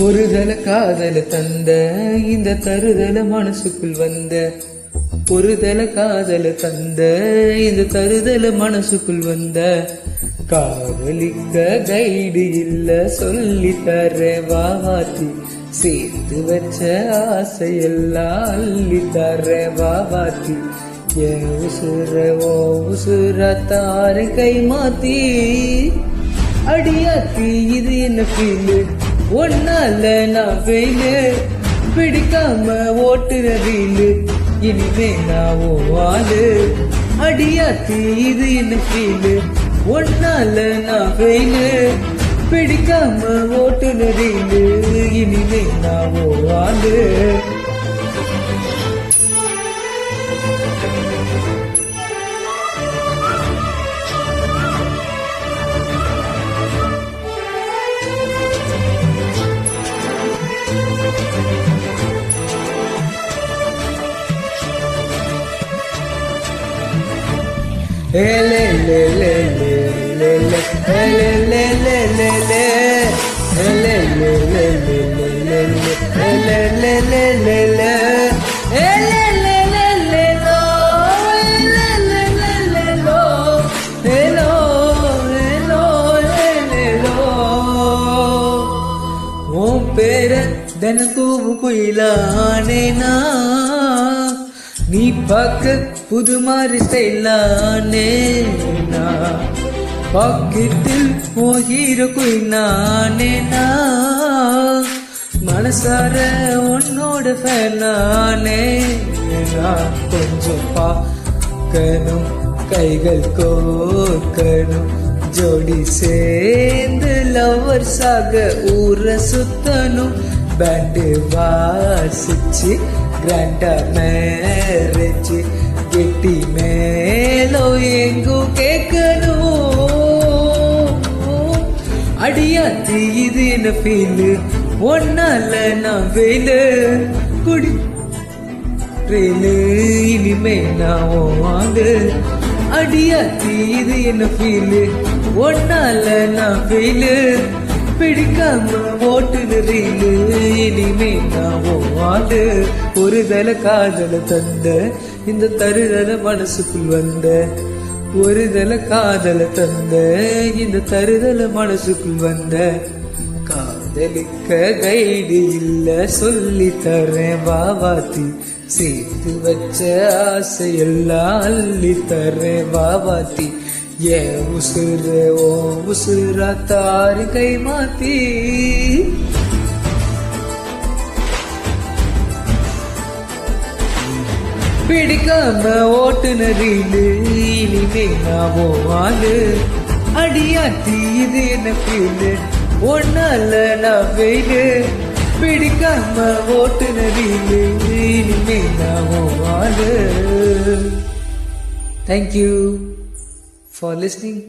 ஒரு தல காதல தந்த இந்த தருதல மனசுக்குள் வந்த. ஒரு தல காதல தந்த இந்த தருதல மனசுக்குள் வந்த. காதலிக்க கைடு இல்ல சொல்லி தர வாவாத்தி சேர்த்து வச்ச ஆசையெல்லாம் அள்ளி தர வாவாத்தி என் உசுர ஓ உசுர தார கை மாத்தி. அடியாத்தி இது என்ன ஃபீலு ஒன்னால நான் ஃபெயிலு பிடிக்காம ஓட்டுற வீலு இனிமே நான் உன் ஆளு. அடியாத்தி இது என்ன ஃபீலு ஒன்னால நான் ஃபெயிலு பிடிக்காம ஓட்டுற வீலு இனிமே நான் lê lê lê lê lê lê lê நீ பார்க்க புது மாதிரி ஸ்டைலானே பாக்கெட்டில் போகிற குயினானேனா மனசார உன்னோட ஃபேனானே நான் கொஞ்சம் பார்க்கணும் கைகள் கோக்கணும் ஜோடி சேர்ந்து லவ்வர்ஸாக ஊர சுத்தணும். பேண்டு வாசிச்சு கிராண்டா மேரேஜ் கெட்டி மேலோ எங்கும் கேட்கணும் அடியாத்தி இது என்ன ஃபீலு ஒன்னால நான் வெயிலு குடி ரேலு இனிமே நான் வாங்க அடியாத்தி இது என்ன ஃபீலு ஒன்னால நான் ஃபெயிலு பிடிக்காம ஓட்டுன ரீலு இனிமே நான் வாங்க ஒரு தல காதல தந்த. இந்த தருதல மனசுக்குள் வந்த. ஒரு தல காதல தந்த. இந்த தருதல மனசுக்குள் வந்த. காதலிக்க கைடு இல்ல சொல்லி தரேன் வாவாத்தி சேர்த்து வச்ச ஆசையெல்லாம் அள்ளி தரேன் வாவாத்தி ஏ உசுர ஓ உசுரத்தாறு கை மாத்தி. பிடிக்காம ஓட்டுனரில் இனிமே நாமோ வாழு அடியாத்தி இது என்ன ஃபீலு ஒன்னால நான் வெயிலு. பிடிக்காம ஓட்டுனரில் இனிமே நாமோ வாழு தேங்க்யூ for listening.